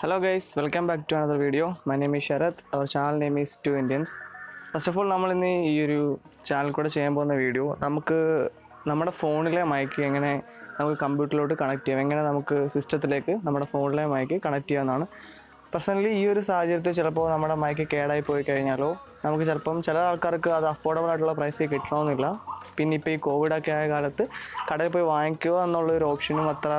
Hello guys welcome back to another video my name is Sarath our channel name is two Indians first of all നമ്മൾ ഇന്ന് ഈ ഒരു channel കൂടെ ചെയ്യാൻ പോകുന്ന വീഡിയോ നമുക്ക് നമ്മുടെ ഫോണിലെ മൈക്ക് എങ്ങനെ നമുക്ക് കമ്പ്യൂട്ടറിലോട്ട് കണക്ട് ചെയ്യാം എങ്ങനെ നമുക്ക് സിസ്റ്റത്തിലേക്ക് നമ്മുടെ ഫോണിലെ മൈക്ക് കണക്ട് ചെയ്യാമെന്നാണ് പേഴ്സണലി ഈ ഒരു സാഹചര്യത്തിൽ ചിലപ്പോൾ നമ്മുടെ മൈക്ക് കേടായി പോയി കഴിഞ്ഞാലോ നമുക്ക് ചിലപ്പം ചില ആൾക്കാർക്ക് അത് അഫോർഡബിൾ ആയിട്ടുള്ള പ്രൈസിൽ കിട്ടണമെന്നില്ല. പിന്നെ ഇപ്പോൾ ഈ കോവിഡൊക്കെ ആയ കാലത്ത് കടയിൽ പോയി വാങ്ങിക്കുക എന്നുള്ളൊരു ഓപ്ഷനും അത്ര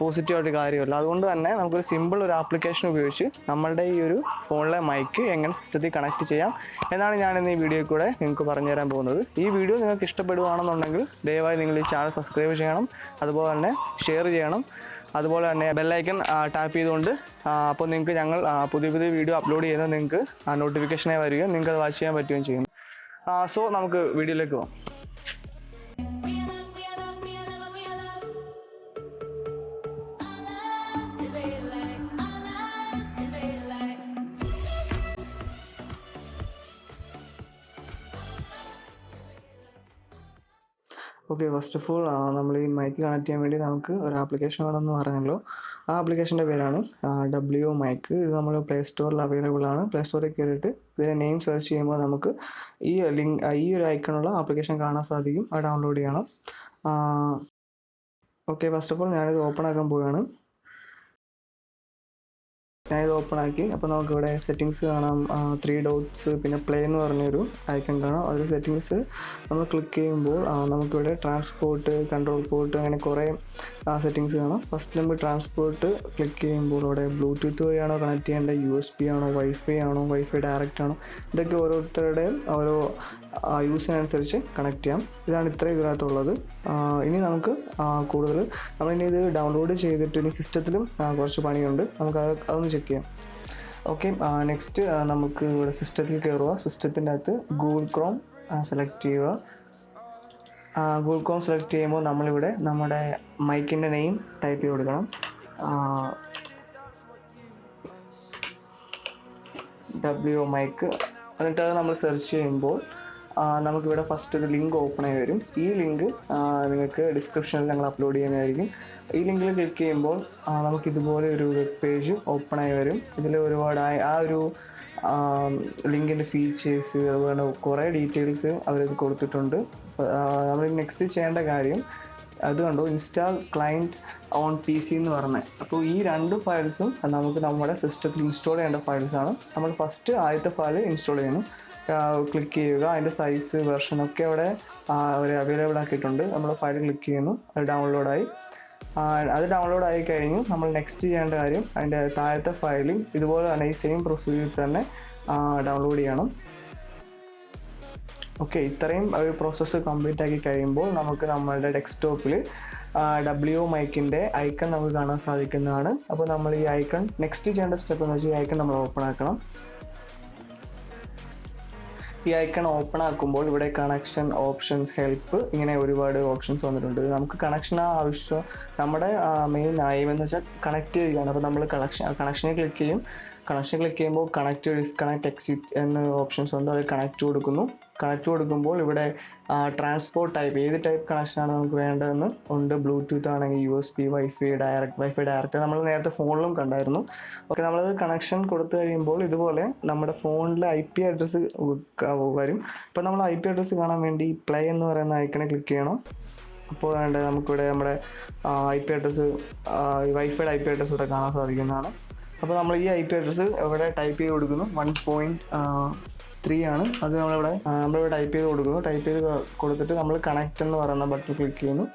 പോസിറ്റീവ് കാര്യമില്ല. അതുകൊണ്ട് തന്നെ നമുക്കൊരു സിമ്പിൾ ഒരു ആപ്ലിക്കേഷൻ ഉപയോഗിച്ച് നമ്മളുടെ ഈ ഒരു ഫോണിലെ മൈക്ക് എങ്ങനെ സിസ്റ്റത്തിൽ കണക്ട് ചെയ്യാം എന്നാണ് ഞാൻ ഇന്ന് ഈ വീഡിയോ കൂടെ നിങ്ങൾക്ക് പറഞ്ഞു തരാൻ പോകുന്നത്. ഈ വീഡിയോ നിങ്ങൾക്ക് ഇഷ്ടപ്പെടുകയാണെന്നുണ്ടെങ്കിൽ ദയവായി നിങ്ങൾ ഈ ചാനൽ സബ്സ്ക്രൈബ് ചെയ്യണം. അതുപോലെ തന്നെ ഷെയർ ചെയ്യണം. അതുപോലെ തന്നെ ബെല്ലൈക്കൺ ടാപ്പ് ചെയ്തുകൊണ്ട് അപ്പോൾ നിങ്ങൾക്ക് ഞങ്ങൾ പുതിയ പുതിയ വീഡിയോ അപ്ലോഡ് ചെയ്യുന്നത് നിങ്ങൾക്ക് നോട്ടിഫിക്കേഷനായി വരികയും നിങ്ങൾക്ക് അത് വാച്ച് ചെയ്യാൻ പറ്റുകയും ചെയ്യും. സോ നമുക്ക് വീഡിയോയിലേക്ക് പോകാം. ഓക്കെ ഫസ്റ്റ് ഓഫ് ഓൾ നമ്മൾ ഈ മൈക്ക് കണക്ട് ചെയ്യാൻ വേണ്ടി നമുക്ക് ഒരു ആപ്ലിക്കേഷൻ വേണമെന്ന് പറഞ്ഞല്ലോ. ആ ആപ്ലിക്കേഷന്റെ പേരാണ് ഡബ്ല്യു മൈക്ക് ഇത് നമ്മൾ പ്ലേ സ്റ്റോറിൽ അവൈലബിൾ ആണ്. പ്ലേ സ്റ്റോറിൽ കയറിയിട്ട് ഇതിന്റെ നെയിം സെർച്ച് ചെയ്യുമ്പോൾ നമുക്ക് ഈ ലിങ്ക് ഈ ഒരു ഐക്കണുള്ള ആപ്ലിക്കേഷൻ കാണാൻ സാധിക്കും. അത് ഡൗൺലോഡ് ചെയ്യണം. ഓക്കെ ഫസ്റ്റ് ഓഫ് ഓൾ ഞാനിത് ഓപ്പൺ ആക്കാൻ പോവുകയാണ്. ഞാനിത് ഓപ്പൺ ആക്കി. അപ്പോൾ നമുക്ക് ഇവിടെ സെറ്റിങ്സ് കാണാം ത്രീ ഡോട്ട്സ് പിന്നെ പ്ലേ എന്ന് പറഞ്ഞൊരു ഐക്കൺ കാണാം. അതിൽ സെറ്റിങ്സ് നമ്മൾ ക്ലിക്ക് ചെയ്യുമ്പോൾ നമുക്കിവിടെ ട്രാൻസ്പോർട്ട് കൺട്രോൾ പോർട്ട് അങ്ങനെ കുറേ സെറ്റിങ്സ് കാണാം. ഫസ്റ്റ് നമ്മൾ ട്രാൻസ്പോർട്ട് ക്ലിക്ക് ചെയ്യുമ്പോൾ ഇവിടെ ബ്ലൂടൂത്ത് വഴിയാണോ കണക്ട് ചെയ്യേണ്ടത്? യു എസ് ബി ആണോ? വൈഫൈ ആണോ? വൈഫൈ ഡയറക്റ്റ് ആണോ? ഇതൊക്കെ ഓരോരുത്തരുടെയും ഓരോ യൂസിനനുസരിച്ച് കണക്ട് ചെയ്യാം. ഇതാണ് ഇത്ര ഇതിനകത്തുള്ളത്. ഇനി നമുക്ക് കൂടുതൽ നമ്മളിനി ഇത് ഡൗൺലോഡ് ചെയ്തിട്ട് ഇനി സിസ്റ്റത്തിലും കുറച്ച് പണിയുണ്ട്. നമുക്ക് അത് അതൊന്ന് ചെക്ക് ചെയ്യാം. ഓക്കെ നെക്സ്റ്റ് നമുക്ക് ഇവിടെ സിസ്റ്റത്തിൽ കയറുക സിസ്റ്റത്തിന്റെ അകത്ത് ഗൂഗിൾ ക്രോം സെലക്ട് ചെയ്യുക. ഗൂഗിൾ ക്രോം സെലക്ട് ചെയ്യുമ്പോൾ നമ്മളിവിടെ നമ്മുടെ മൈക്കിന്റെ നെയിം ടൈപ്പ് ചെയ്ത് കൊടുക്കണം. ഡബ്ല്യു മൈക്ക് എന്നിട്ട് അത് നമ്മൾ സെർച്ച് ചെയ്യുമ്പോൾ നമുക്കിവിടെ ഫസ്റ്റ് ഒരു ലിങ്ക് ഓപ്പൺ ആയി വരും. ഈ ലിങ്ക് നിങ്ങൾക്ക് ഡിസ്ക്രിപ്ഷനിൽ ഞങ്ങൾ അപ്ലോഡ് ചെയ്യുന്നതായിരിക്കും ഈ ലിങ്കിൽ ക്ലിക്ക് ചെയ്യുമ്പോൾ നമുക്ക് ഇതുപോലെ ഒരു വെബ് പേജ് ഓപ്പൺ ആയി വരും. ഇതിൽ ഒരുപാട് ആ ഒരു ലിങ്കിന്റെ ഫീച്ചേഴ്സ് അതുപോലെ കുറേ ഡീറ്റെയിൽസ് അവരത് കൊടുത്തിട്ടുണ്ട്. നമ്മൾ നെക്സ്റ്റ് ചെയ്യേണ്ട കാര്യം അത് കണ്ടു? Install client on P C എന്ന് പറഞ്ഞത് അപ്പോൾ ഈ രണ്ട് ഫയൽസും നമുക്ക് നമ്മുടെ സിസ്റ്റത്തിൽ ഇൻസ്റ്റാൾ ചെയ്യേണ്ട ഫയൽസാണ് നമ്മൾ ഫസ്റ്റ് ആദ്യത്തെ ഫയൽ ഇൻസ്റ്റാൾ ചെയ്യുന്നു. ക്ലിക്ക് ചെയ്യുക. അതിന്റെ സൈസ് വെർഷൻ ഒക്കെ അവിടെ അവർ അവൈലബിൾ ആക്കിയിട്ടുണ്ട്. നമ്മൾ ഫയൽ ക്ലിക്ക് ചെയ്യുന്നു. അത് ഡൗൺലോഡായി അത് ഡൗൺലോഡ് ആയി കഴിഞ്ഞു. നമ്മൾ നെക്സ്റ്റ് ചെയ്യേണ്ട കാര്യം അതിന്റെ താഴത്തെ ഫയലും ഇതുപോലെ തന്നെ ഈ സെയിം പ്രൊസീജിയർ തന്നെ ഡൗൺലോഡ് ചെയ്യണം. ഓക്കെ ഇത്രയും ഒരു പ്രോസസ്സ് കംപ്ലീറ്റ് ആക്കി കഴിയുമ്പോൾ നമുക്ക് നമ്മളുടെ ഡെസ്ക്ടോപ്പിൽ ഡബ്ല്യു മൈക്കിന്റെ ഐക്കൺ നമുക്ക് കാണാൻ സാധിക്കുന്നതാണ്. അപ്പോൾ നമ്മൾ ഈ ഐക്കൺ നെക്സ്റ്റ് ചെയ്യേണ്ട സ്റ്റെപ്പ് എന്ന് വെച്ചാൽ ഈ ഐക്കൺ നമ്മൾ ഓപ്പൺ ആക്കണം. ഈ ഐക്കൺ ഓപ്പൺ ആക്കുമ്പോൾ ഇവിടെ കണക്ഷൻ ഓപ്ഷൻസ് ഹെൽപ്പ് ഇങ്ങനെ ഒരുപാട് ഓപ്ഷൻസ് വന്നിട്ടുണ്ട്. നമുക്ക് കണക്ഷൻ ആവശ്യം നമ്മുടെ മെയിൻ ആയം എന്ന് വെച്ചാൽ കണക്ട് ചെയ്യുകയാണ്. അപ്പോൾ നമ്മൾ കണക്ഷൻ കണക്ഷനെ ക്ലിക്ക് ചെയ്യും. കണക്ഷൻ ക്ലിക്ക് ചെയ്യുമ്പോൾ കണക്ട് ഡിസ്കണക്ട് എക്സിറ്റ് എന്ന ഓപ്ഷൻസ് ഉണ്ട്. അത് കണക്ട് കൊടുക്കുന്നു. കണക്ട് കൊടുക്കുമ്പോൾ ഇവിടെ ട്രാൻസ്പോർട്ട് ടൈപ്പ് ഏത് ടൈപ്പ് കണക്ഷനാണ് നമുക്ക് വേണ്ടതെന്ന് ഉണ്ട്. ബ്ലൂടൂത്ത് ആണെങ്കിൽ U S P wifi direct wifi direct നമ്മൾ നേരത്തെ ഫോണിലും കണ്ടായിരുന്നു. ഓക്കെ നമ്മളത് കണക്ഷൻ കൊടുത്തു കഴിയുമ്പോൾ ഇതുപോലെ നമ്മുടെ ഫോണിലെ ഐ പി അഡ്രസ്സ് വരും. ഇപ്പോൾ നമ്മൾ ഐ പി അഡ്രസ്സ് കാണാൻ വേണ്ടി പ്ലേ എന്ന് പറയുന്ന ഐക്കണെ ക്ലിക്ക് ചെയ്യണം. അപ്പോൾ വേണ്ട നമുക്കിവിടെ നമ്മുടെ ഐ പി അഡ്രസ്സ് വൈഫൈയുടെ ഐ പി അഡ്രസ്സ് ഇവിടെ കാണാൻ സാധിക്കുന്നതാണ്. അപ്പോൾ നമ്മൾ ഈ ഐ പി അഡ്രസ്സ് ഇവിടെ ടൈപ്പ് ചെയ്ത് കൊടുക്കുന്നു. വൺ പോയിന്റ് ത്രീ ആണ്. അത് നമ്മളിവിടെ നമ്മളിവിടെ ടൈപ്പ് ചെയ്ത് കൊടുക്കുന്നു. ടൈപ്പ് ചെയ്ത് കൊടുത്തിട്ട് നമ്മൾ കണക്റ്റ് എന്ന് പറയുന്ന ബട്ടൺ ക്ലിക്ക് ചെയ്യുന്നു.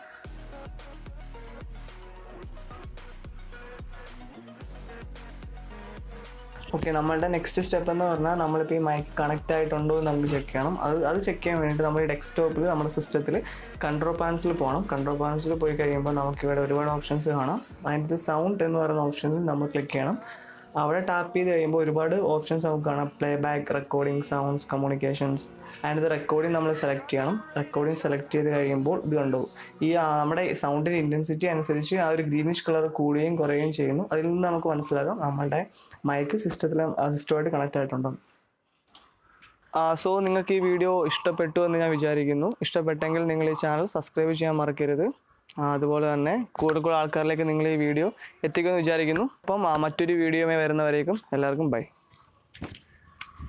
ഓക്കെ നമ്മളുടെ നെക്സ്റ്റ് സ്റ്റെപ്പ് എന്ന് പറഞ്ഞാൽ നമ്മളിപ്പോൾ ഈ മൈക്ക് കണക്റ്റ് ആയിട്ടുണ്ടോ എന്ന് നമുക്ക് ചെക്ക് ചെയ്യണം. അത് അത് ചെക്ക് ചെയ്യാൻ വേണ്ടിയിട്ട് നമ്മൾ ഡെസ്ക്ടോപ്പിൽ നമ്മുടെ സിസ്റ്റത്തിൽ കൺട്രോൾ പാൻസിൽ പോകണം കൺട്രോൾ പാൻസിൽ പോയി കഴിയുമ്പോൾ നമുക്ക് ഇവിടെ ഒരുപാട് ഓപ്ഷൻസ് കാണാം. അതിനകത്ത് സൗണ്ട് എന്ന് പറയുന്ന ഓപ്ഷനിൽ നമ്മൾ ക്ലിക്ക് ചെയ്യണം. അവിടെ ടാപ്പ് ചെയ്ത് കഴിയുമ്പോൾ ഒരുപാട് ഓപ്ഷൻസ് നമുക്ക് കാണാം. Play back recording sounds communications and ഇത് റെക്കോർഡിംഗ് നമ്മൾ സെലക്ട് ചെയ്യണം. റെക്കോർഡിംഗ് സെലക്ട് ചെയ്ത് കഴിയുമ്പോൾ ഇത് കണ്ടു. ഈ നമ്മുടെ സൗണ്ടിന്റെ ഇന്റൻസിറ്റി അനുസരിച്ച് ആ ഒരു ഗ്രീനിഷ് കളർ കൂടുകയും കുറയുകയും ചെയ്യുന്നു. അതിൽ നിന്ന് നമുക്ക് മനസ്സിലാക്കാം നമ്മുടെ മൈക്ക് സിസ്റ്റത്തിൽ സിസ്റ്റമായിട്ട് കണക്ട് ആയിട്ടുണ്ടോ. സോ നിങ്ങൾക്ക് ഈ വീഡിയോ ഇഷ്ടപ്പെട്ടു എന്ന് ഞാൻ വിചാരിക്കുന്നു. ഇഷ്ടപ്പെട്ടെങ്കിൽ നിങ്ങൾ ഈ ചാനൽ സബ്സ്ക്രൈബ് ചെയ്യാൻ മറക്കരുത്. അതുപോലെ തന്നെ കൂടുതൽ കൂടുതൽ ആൾക്കാരിലേക്ക് നിങ്ങൾ ഈ വീഡിയോ എത്തിക്കുമെന്ന് വിചാരിക്കുന്നു. അപ്പം മറ്റൊരു വീഡിയോയുമായി വരുന്നവരേക്കും എല്ലാവർക്കും ബൈ